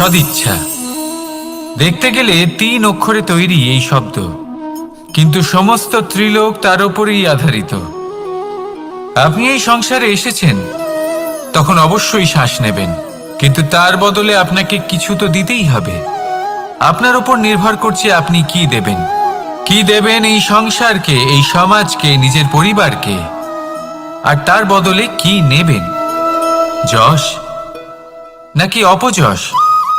সদিচ্ছা দেখতে গেলে তিন অক্ষরে তৈরি এই শব্দ, কিন্তু সমস্ত ত্রিলোক তার উপরেই আধারিত। আপনি এই সংসারে এসেছেন, তখন অবশ্যই শ্বাস নেবেন, কিন্তু তার বদলে আপনাকে কিছু তো দিতেই হবে। আপনার উপর নির্ভর করছে আপনি কি দেবেন। কি দেবেন এই সংসারকে, এই সমাজকে, নিজের পরিবারকে? আর তার বদলে কি নেবেন? যশ? নাকি অপযশ?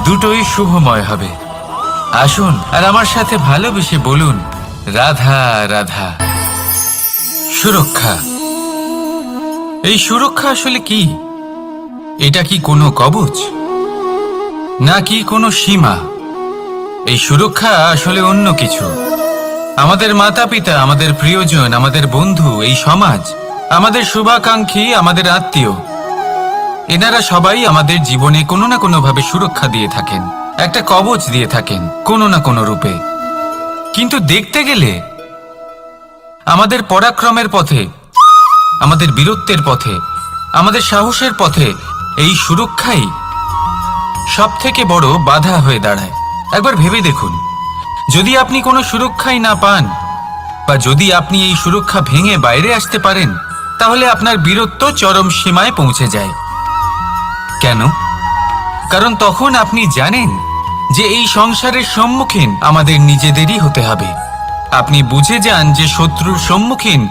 দুটোই শুভময় হবে। আসুন, আর আমার সাথে ভালোবেসে বলুন, রাধা রাধা। সুরক্ষা। এই সুরক্ষা আসলে কি? এটা কি কোনো কবচ? নাকি কোনো সীমা? এই সুরক্ষা আসলে অন্য কিছু। আমাদের মাতা পিতা আমাদের প্রিয়জন, আমাদের বন্ধু, এই সমাজ, আমাদের শুভাকাঙ্ক্ষী, আমাদের আত্মীয় এনারা সবাই আমাদের জীবনে কোনো না কোনো ভাবে সুরক্ষা দিয়ে থাকেন, একটা কবচ দিয়ে থাকেন, কোনো না কোনো রূপে। কিন্তু দেখতে গেলে আমাদের পরাক্রমের পথে, আমাদের বীরত্বের পথে, আমাদের সাহসের পথে এই সুরক্ষাই সব থেকে বড় বাধা হয়ে দাঁড়ায়। একবার ভেবে দেখুন, যদি আপনি কোনো সুরক্ষাই না পান, বা যদি আপনি এই সুরক্ষা ভেঙে বাইরে আসতে পারেন, তাহলে আপনার বীরত্ব চরম সীমায় পৌঁছে যায়। কেন? কারণ তখন আপনি জানেন যে এই সংসারের সম্মুখীন আমাদের নিজেদেরই হতে হবে। আপনি বুঝে যান যে শত্রুর সম্মুখীন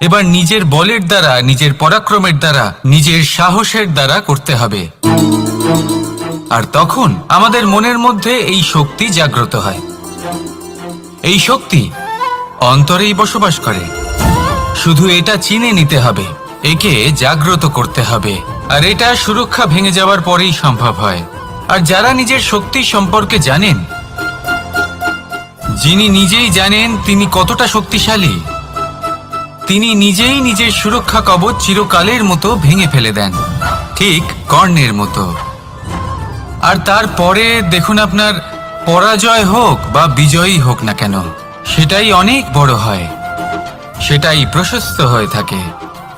এবার নিজের বলের দ্বারা, নিজের পরাক্রমের দ্বারা, নিজের সাহসের দ্বারা করতে হবে। আর তখন আমাদের মনের মধ্যে এই শক্তি জাগ্রত হয়। এই শক্তি অন্তরেই বসবাস করে। শুধু এটা চিনে নিতে হবে, একে জাগ্রত করতে হবে। আর এটা সুরক্ষা ভেঙে যাওয়ার পরেই সম্ভব হয়। আর যারা নিজের শক্তি সম্পর্কে জানেন, যিনি নিজেই জানেন তিনি কতটা শক্তিশালী, তিনি নিজেই নিজের সুরক্ষা কবচ চিরকালের মতো ভেঙে ফেলে দেন, ঠিক কর্ণের মতো। আর তারপরে দেখুন আপনার পরাজয় হোক বা বিজয়ী হোক না কেন, সেটাই অনেক বড় হয়, সেটাই প্রশস্ত হয়ে থাকে।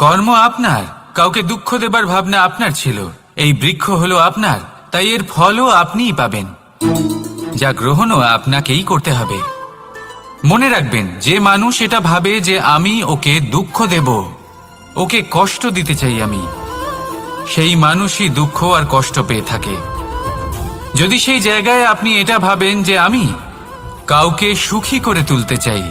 কর্ম আপনার, কাউকে দুঃখ দেবার ভাবনা আপনার ছিল। এই বৃক্ষ হলো আপনার, তাই এর ফলও আপনিই পাবেন। যা গ্রহণও আপনাকেই করতে হবে। মনে রাখবেন, যে মানুষ এটা ভাবে যে আমি ওকে দুঃখ দেব, ওকে কষ্ট দিতে চাই আমি। সেই মানুষই দুঃখ আর কষ্ট পেয়ে থাকে। যদি সেই জায়গায় আপনি এটা ভাবেন যে আমি কাউকে সুখী করে তুলতে চাই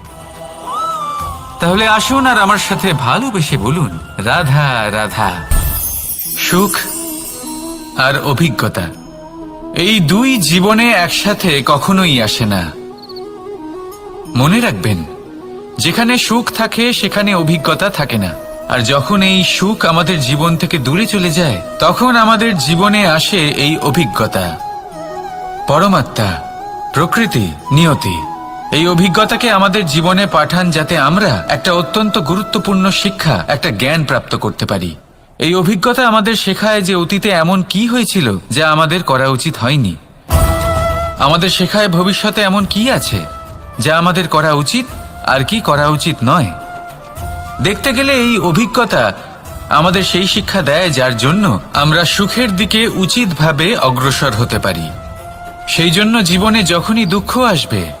তাহলে আসুন আর আমার সাথে ভালোবেসে বলুন। রাধা রাধা। সুখ আর অভিজ্ঞতা। এই দুই জীবনে একসাথে কখনোই আসে না। মনে রাখবেন, যেখানে সুখ থাকে, সেখানে অভিজ্ঞতা থাকে না। আর যখন এই সুখ আমাদের জীবন থেকে দূরে চলে যায়, তখন আমাদের জীবনে আসে এই অভিজ্ঞতা। পরমাত্মা, প্রকৃতি, নিয়তি। এই অভিজ্ঞতাকে আমাদের জীবনে পাঠান যাতে আমরা একটা অত্যন্ত গুরুত্বপূর্ণ শিক্ষা, একটা জ্ঞান প্রাপ্ত করতে পারি। এই অভিজ্ঞতা আমাদের শেখায় যে অতীতে এমন কি হয়েছিল যা আমাদের করা উচিত হয়নি। আমাদের শেখায় ভবিষ্যতে এমন কি আছে যা আমাদের করা উচিত আর কি করা উচিত নয়। দেখতে গেলে এই অভিজ্ঞতা আমাদের সেই শিক্ষা দেয় যার জন্য আমরা সুখের দিকে উচিতভাবে অগ্রসর হতে পারি। সেই জন্য জীবনে যখনই দুঃখ আসবে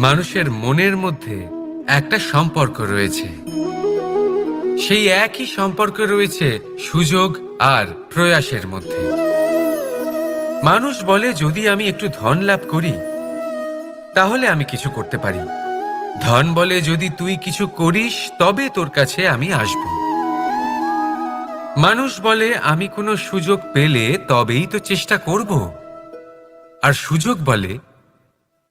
মানুষের মনের মধ্যে একটা সম্পর্ক রয়েছে। সেই একই সম্পর্ক রয়েছে সুযোগ আর প্রয়াসের মধ্যে। মানুষ বলে, যদি আমি একটু ধন লাভ করি, তাহলে আমি কিছু করতে পারি। ধন বলে, যদি তুই কিছু করিস, তবে তোর কাছে আমি আসব। মানুষ বলে, আমি কোনো সুযোগ পেলে তবেই তো চেষ্টা করব। আর সুযোগ বলে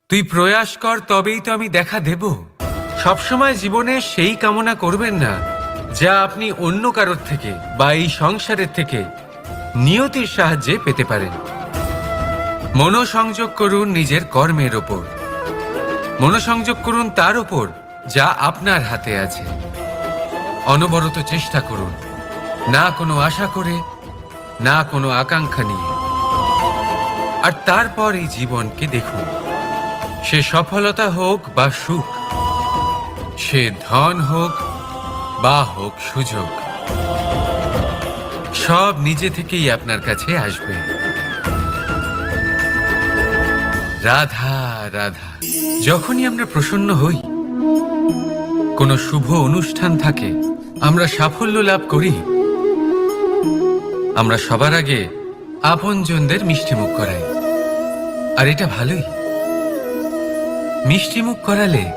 তুই প্রয়াস কর, তবেই তো আমি দেখা দেব। সবসময় জীবনে সেই কামনা করবেন না, যা আপনি অন্য কারোর থেকে বা এই সংসারের থেকে নিয়তির সাহায্যে পেতে পারেন। মনোসংযোগ করুন নিজের কর্মের ওপর। মনোসংযোগ করুন তার ওপর, যা আপনার হাতে আছে। অনবরত চেষ্টা করুন, না কোনো আশা করে, না কোনো আকাঙ্ক্ষা নিয়ে। আর তারপর এই জীবনকে দেখুন। সে সফলতা হোক বা সুখ, সে ধন হোক বা হোক সুযোগ, সব নিজে থেকেই আপনার কাছে আসবে। রাধা রাধা, যখনই আমরা প্রসন্ন হই, কোনো শুভ অনুষ্ঠান থাকে, আমরা সাফল্য লাভ করি। আমরা সবার আগে আপনজনদের মিষ্টিমুখ করাই। আর এটা ভালোই। মিষ্টি মুখ করালে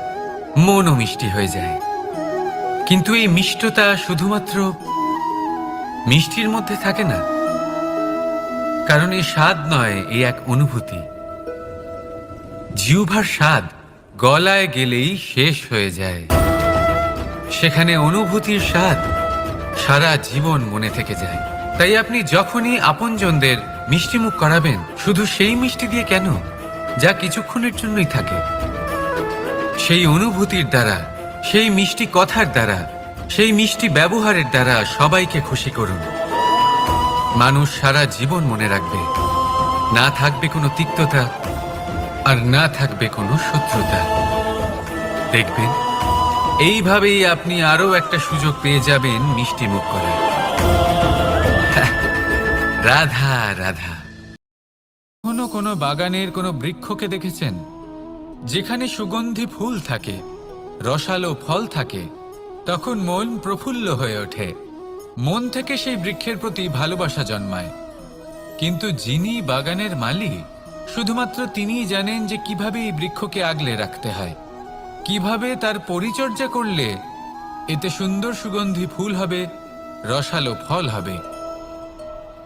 মনও মিষ্টি হয়ে যায়। কিন্তু এই মিষ্টতা শুধুমাত্র মিষ্টির মধ্যে থাকে না। কারণ এই স্বাদ নয়, এই এক অনুভূতি। জিউভার স্বাদ গলায় গেলেই শেষ হয়ে যায়। সেখানে অনুভূতির স্বাদ সারা জীবন মনে থেকে যায়। তাই আপনি যখনই আপনজনদের মিষ্টিমুখ করাবেন, শুধু সেই মিষ্টি দিয়ে কেন? যা কিছুক্ষণের জন্যই থাকে। সেই অনুভূতির দ্বারা, সেই মিষ্টি কথার দ্বারা, সেই মিষ্টি ব্যবহারের দ্বারা সবাইকে খুশি করুন। মানুষ সারা জীবন মনে রাখবে, না থাকবে কোনো তিক্ততা আর না থাকবে কোনো শত্রুতা। দেখবেন, এইভাবেই আপনি আরও একটা সুযোগ পেয়ে যাবেন মিষ্টি মুখ করার রাধা রাধা। কোনো কোনো বাগানের কোনো বৃক্ষকে দেখেছেন? যেখানে সুগন্ধি ফুল থাকে, রসালো ফল থাকে, তখন মন প্রফুল্ল হয়ে ওঠে। মন থেকে সেই বৃক্ষের প্রতি ভালোবাসা জন্মায়। কিন্তু যিনি বাগানের মালিক, শুধুমাত্র তিনিই জানেন যে কীভাবে এই বৃক্ষকে আগলে রাখতে হয়। কীভাবে তার পরিচর্যা করলে এতে সুন্দর সুগন্ধি ফুল হবে, রসালো ফল হবে।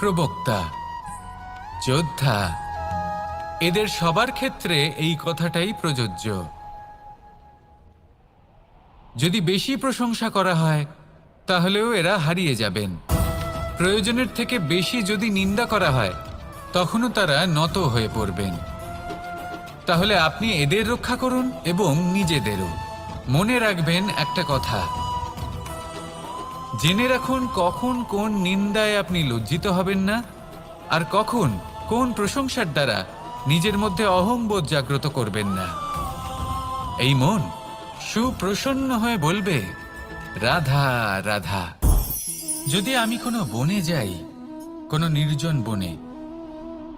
প্রবক্তা, যোদ্ধা, এদের সবার ক্ষেত্রে এই কথাটাই প্রযোজ্য। যদি বেশি প্রশংসা করা হয়, তাহলেও এরা হারিয়ে যাবেন। প্রয়োজনের থেকে বেশি যদি নিন্দা করা হয়, তখনও তারা নত হয়ে পড়বেন। তাহলে আপনি এদের রক্ষা করুন এবং নিজেদেরও। মনে রাখবেন একটা কথা জেনে রাখুন কখন কোন নিন্দায় আপনি লজ্জিত হবেন না, আর কখন কোন প্রশংসার দ্বারা নিজের মধ্যে অহংবোধ জাগ্রত করবেন না। এই মন সুপ্রসন্ন হয়ে বলবে, রাধা রাধা। যদি আমি কোনো বনে যাই, কোনো নির্জন বনে,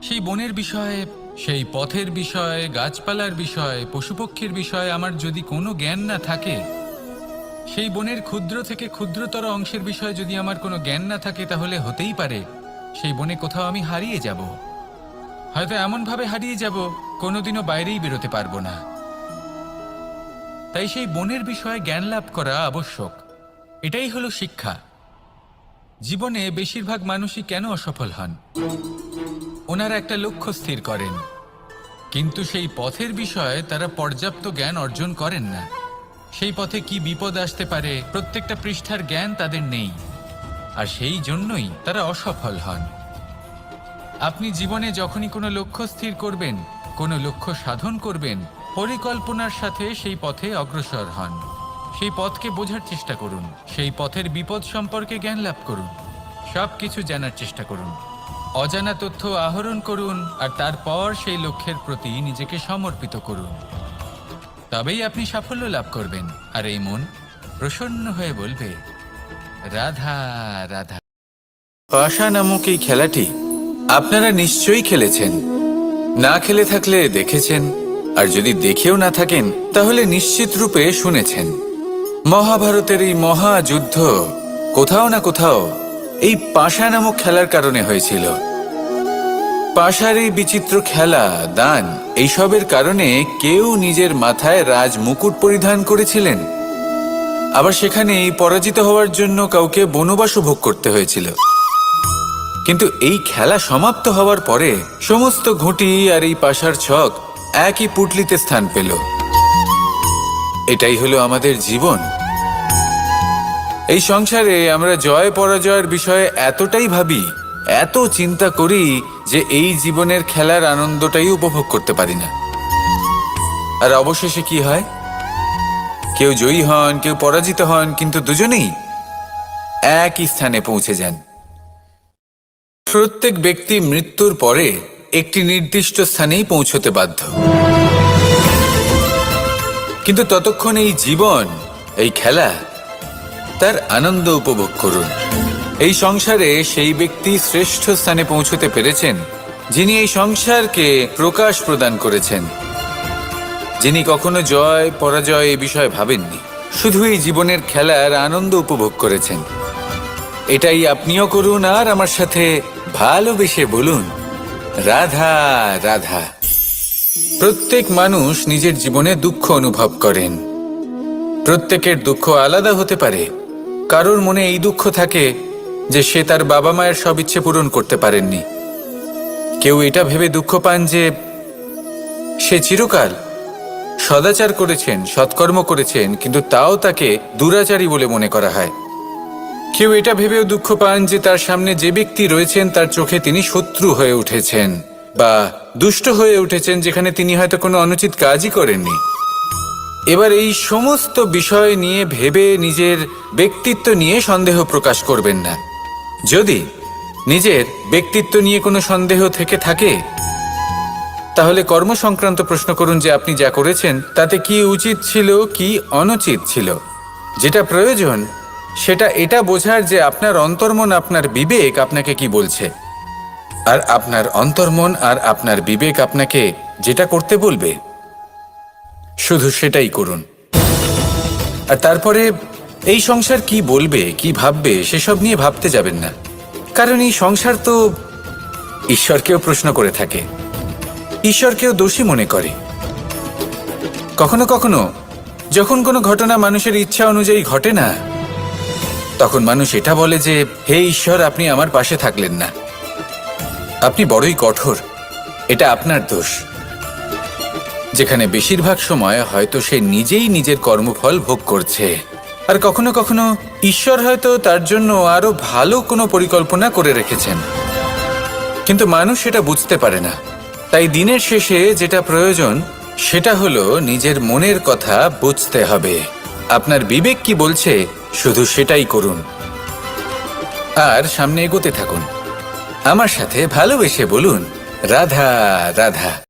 সেই বনের বিষয়ে, সেই পথের বিষয়ে, গাছপালার বিষয়ে, পশুপক্ষীর বিষয়ে আমার যদি কোনো জ্ঞান না থাকে সেই বনের ক্ষুদ্র থেকে ক্ষুদ্রতর অংশের বিষয়ে যদি আমার কোনো জ্ঞান না থাকে, তাহলে হতেই পারে। সেই বনে কোথাও আমি হারিয়ে যাব। হয়তো এমনভাবে হারিয়ে যাব, কোনোদিনও বাইরেই বেরোতে পারব না। তাই সেই বনের বিষয়ে জ্ঞান লাভ করা আবশ্যক। এটাই হলো শিক্ষা। জীবনে বেশিরভাগ মানুষই কেন অসফল হন? ওনারা একটা লক্ষ্য স্থির করেন। কিন্তু সেই পথের বিষয়ে তারা পর্যাপ্ত জ্ঞান অর্জন করেন না। সেই পথে কি বিপদ আসতে পারে, প্রত্যেকটা পৃষ্ঠার জ্ঞান তাদের নেই। আর সেই জন্যই তারা অসফল হন। আপনি জীবনে যখনই কোনো লক্ষ্য স্থির করবেন, কোনো লক্ষ্য সাধন করবেন, পরিকল্পনার সাথে সেই পথে অগ্রসর হন। সেই পথকে বোঝার চেষ্টা করুন, সেই পথের বিপদ সম্পর্কে জ্ঞান লাভ করুন সব কিছু জানার চেষ্টা করুন। অজানা তথ্য আহরণ করুন আর তারপর সেই লক্ষ্যের প্রতি নিজেকে সমর্পিত করুন। তবেই আপনি সাফল্য লাভ করবেন। আর এই মন প্রসন্ন হয়ে বলবে, রাধা রাধা। পাশা নামক এই খেলাটি আপনারা নিশ্চয়ই খেলেছেন। না খেলে থাকলে দেখেছেন, আর যদি দেখেও না থাকেন, তাহলে নিশ্চিত রূপে শুনেছেন। মহাভারতের এই মহাযুদ্ধ কোথাও না কোথাও এই পাশা নামক খেলার কারণে হয়েছিল। পাশার বিচিত্র খেলা, দান, এইসবের কারণে কেউ নিজের মাথায় রাজ মুকুট পরিধান করেছিলেন। আবার সেখানে পরাজিত হওয়ার জন্য কাউকে বনবাসও ভোগ করতে হয়েছিল। কিন্তু এই খেলা সমাপ্ত হওয়ার পরে সমস্ত ঘুঁটি আর এই পাশার ছক একই পুটলিতে স্থান পেল। এটাই হলো আমাদের জীবন। এই সংসারে আমরা জয় পরাজয়ের বিষয়ে এতটাই ভাবি এত চিন্তা করি যে এই জীবনের খেলার আনন্দটাই উপভোগ করতে পারি না। আর অবশেষে কি হয়? কেউ জয়ী হন, কেউ পরাজিত হন, কিন্তু দুজনেই একই স্থানে পৌঁছে যান। প্রত্যেক ব্যক্তি মৃত্যুর পরে একটি নির্দিষ্ট স্থানেই পৌঁছতে বাধ্য। কিন্তু ততক্ষণ এই জীবন, এই খেলা, তার আনন্দ উপভোগ করুন। এই সংসারে সেই ব্যক্তি শ্রেষ্ঠ স্থানে পৌঁছতে পেরেছেন, যিনি এই সংসারকে প্রকাশ প্রদান করেছেন। যিনি কখনো জয়, পরাজয় এ বিষয়ে ভাবেননি শুধু এই জীবনের খেলার আনন্দ উপভোগ করেছেন। এটাই আপনিও করুন আর আমার সাথে ভালোবেসে বলুন, রাধা রাধা। প্রত্যেক মানুষ নিজের জীবনে দুঃখ অনুভব করেন। প্রত্যেকের দুঃখ আলাদা হতে পারে। কারোর মনে এই দুঃখ থাকে যে সে তার বাবা মায়ের সব ইচ্ছে পূরণ করতে পারেননি। কেউ এটা ভেবে দুঃখ পান যে সে চিরকাল সদাচার করেছেন, সৎকর্ম করেছেন, কিন্তু তাও তাকে দুরাচারী বলে মনে করা হয়। কেউ এটা ভেবেও দুঃখ পান যে তার সামনে যে ব্যক্তি রয়েছেন, তার চোখে তিনি শত্রু হয়ে উঠেছেন বা দুষ্ট হয়ে উঠেছেন, যেখানে তিনি হয়তো কোনো অনুচিত কাজই করেননি। এবার এই সমস্ত বিষয় নিয়ে ভেবে নিজের ব্যক্তিত্ব নিয়ে সন্দেহ প্রকাশ করবেন না। যদি নিজের ব্যক্তিত্ব নিয়ে কোনো সন্দেহ থেকে থাকে, তাহলে কর্ম সংক্রান্ত প্রশ্ন করুন যে আপনি যা করেছেন, তাতে কি উচিত ছিল, কি অনুচিত ছিল। যেটা প্রয়োজন, সেটা এটা বোঝার যে আপনার অন্তর্মন, আপনার বিবেক আপনাকে কি বলছে। আর আপনার অন্তর্মন আর আপনার বিবেক আপনাকে যেটা করতে বলবে, শুধু সেটাই করুন। আর তারপরে এই সংসার কি বলবে, কি ভাববে, সেসব নিয়ে ভাবতে যাবেন না। কারণ এই সংসার তো ঈশ্বরকেও প্রশ্ন করে থাকে, ঈশ্বরকেও দোষী মনে করে। কখনো কখনো যখন কোনো ঘটনা মানুষের ইচ্ছা অনুযায়ী ঘটে না, তখন মানুষ এটা বলে যে, হে ঈশ্বর, আপনি আমার পাশে থাকলেন না। আপনি বড়ই কঠোর, এটা আপনার দোষ। যেখানে বেশিরভাগ সময় হয়তো সে নিজেই নিজের কর্মফল ভোগ করছে। আর কখনো কখনো ঈশ্বর হয়তো তার জন্য আরও ভালো কোনো পরিকল্পনা করে রেখেছেন। কিন্তু মানুষ সেটা বুঝতে পারে না। তাই দিনের শেষে যেটা প্রয়োজন, সেটা হলো নিজের মনের কথা বুঝতে হবে। আপনার বিবেক কি বলছে, শুধু সেটাই করুন। আর সামনে এগোতে থাকুন। আমার সাথে ভালোবেসে বলুন, রাধা রাধা।